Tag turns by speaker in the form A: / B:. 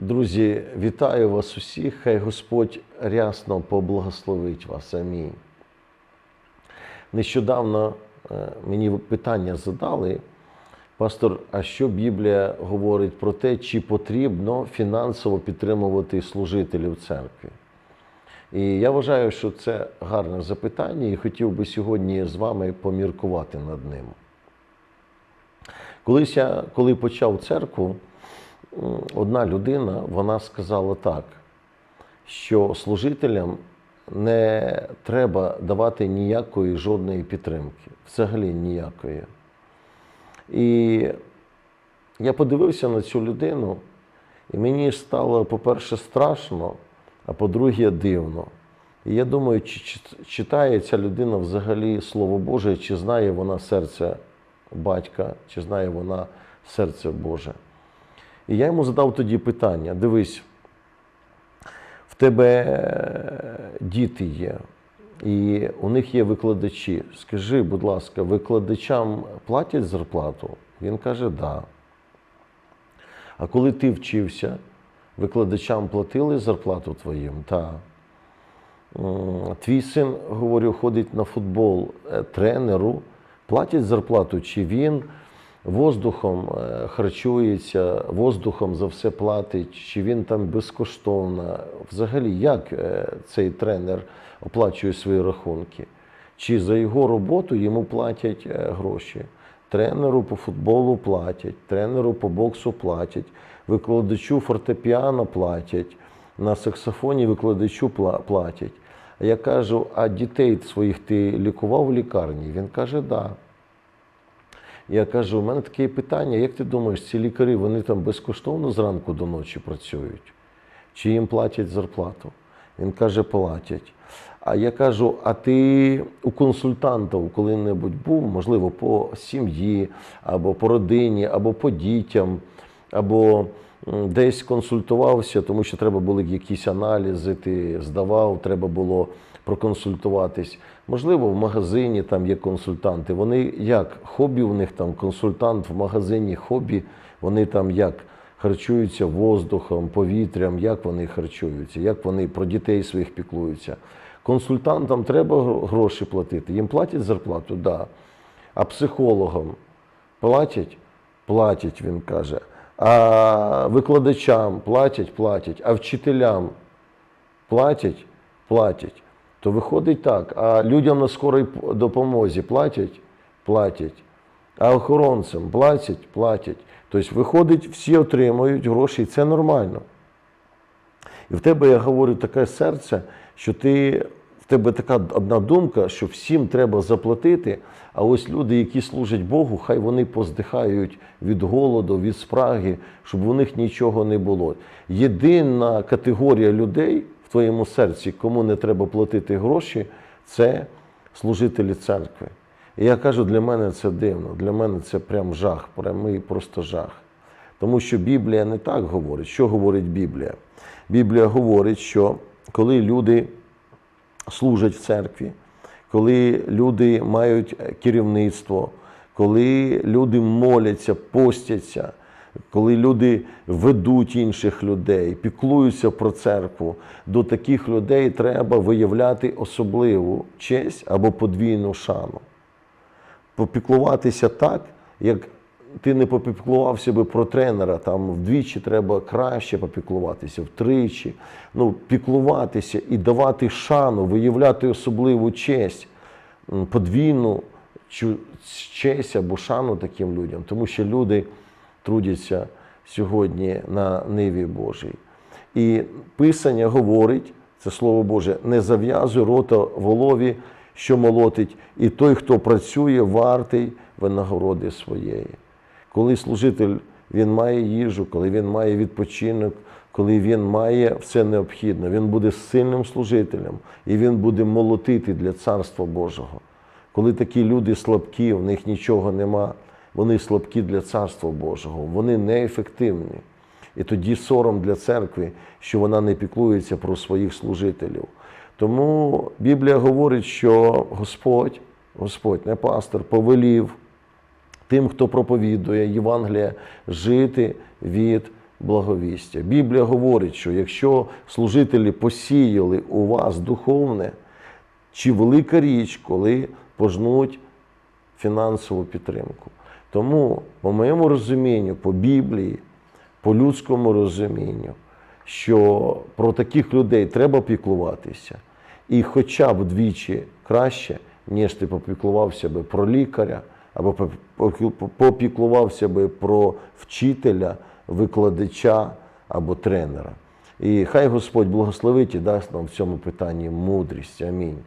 A: Друзі, вітаю вас усіх. Хай Господь рясно поблагословить вас. Амінь. Нещодавно е, мені питання задали, пастор, а що Біблія говорить про те, чи потрібно фінансово підтримувати служителів церкви? І я вважаю, що це гарне запитання, і хотів би сьогодні з вами поміркувати над ним. Колись я, коли почав церкву, одна людина вона сказала так, що служителям не треба давати ніякої жодної підтримки, взагалі ніякої. І я подивився на цю людину, і мені стало, по-перше, страшно, а по-друге, дивно. І я думаю, чи чи- читає ця людина взагалі Слово Боже, чи знає вона серце батька, чи знає вона серце Боже. І я йому задав тоді питання: дивись, в тебе діти є, і у них є викладачі. Скажи, будь ласка, викладачам платять зарплату? Він каже. Да. А коли ти вчився, викладачам платили зарплату твоїм? Так. Твій син, говорю, ходить на футбол е, тренеру, платять зарплату, чи він воздухом е, харчується, воздухом за все платить, чи він там безкоштовно. Взагалі, як е, цей тренер оплачує свої рахунки? Чи за його роботу йому платять е, гроші? Тренеру по футболу платять, тренеру по боксу платять, викладачу фортепіано платять, на саксофоні викладачу платять. Я кажу, а дітей своїх ти лікував в лікарні? Він каже, так. Да. Я кажу, у мене таке питання, як ти думаєш, ці лікарі вони там безкоштовно зранку до ночі працюють? Чи їм платять зарплату? Він каже, платять. А я кажу, а ти у консультанта коли-небудь був, можливо, по сім'ї, або по родині, або по дітям, або десь консультувався, тому що треба були якісь аналізи, ти здавав, треба було проконсультуватись. Можливо, в магазині там є консультанти. Вони як хобі у них там консультант в магазині хобі, вони там як харчуються воздухом, повітрям, як вони харчуються, як вони про дітей своїх піклуються. Консультантам треба гроші платити. Їм платять зарплату? Так. Да. А психологам платять? Платять, він каже. А викладачам платять, платять, а вчителям платять, платять. То виходить так, а людям на скорій допомозі платять, платять, а охоронцям платять, платять. Тобто, виходить, всі отримують гроші, і це нормально. І в тебе, я говорю, таке серце, що ти, тебе така одна думка, що всім треба заплатити, а ось люди, які служать Богу, хай вони поздихають від голоду, від спраги, щоб у них нічого не було. Єдина категорія людей в твоєму серці, кому не треба платити гроші, це служителі церкви. І я кажу, для мене це дивно, для мене це прям жах, прямий просто жах. Тому що Біблія не так говорить. Що говорить Біблія? Біблія говорить, що коли люди служать в церкві, коли люди мають керівництво, коли люди моляться, постяться, коли люди ведуть інших людей, піклуються про церкву, до таких людей треба виявляти особливу честь або подвійну шану. Попіклуватися так, як ти не попіклувався би про тренера, там вдвічі треба краще попіклуватися, втричі. Ну, піклуватися і давати шану, виявляти особливу честь, подвійну честь або шану таким людям, тому що люди трудяться сьогодні на ниві Божій. І Писання говорить, це Слово Боже, не зав'язуй рота волові, що молотить, і той, хто працює, вартий винагороди своєї. Коли служитель він має їжу, коли він має відпочинок, коли він має все необхідне, він буде сильним служителем і він буде молотити для Царства Божого. Коли такі люди слабкі, в них нічого нема, вони слабкі для Царства Божого, вони неефективні. І тоді сором для церкви, що вона не піклується про своїх служителів. Тому Біблія говорить, що Господь, Господь, не пастор, повелів тим, хто проповідує Євангелія, жити від благовістя. Біблія говорить, що якщо служителі посіяли у вас духовне, чи велика річ, коли пожнуть фінансову підтримку. Тому, по моєму розумінню, по Біблії, по людському розумінню, що про таких людей треба піклуватися. І хоча б двічі краще, ніж ти попіклувався би про лікаря, або попі- попіклувався би про вчителя, викладача або тренера. І хай Господь благословить і дасть нам в цьому питанні мудрість. Амінь.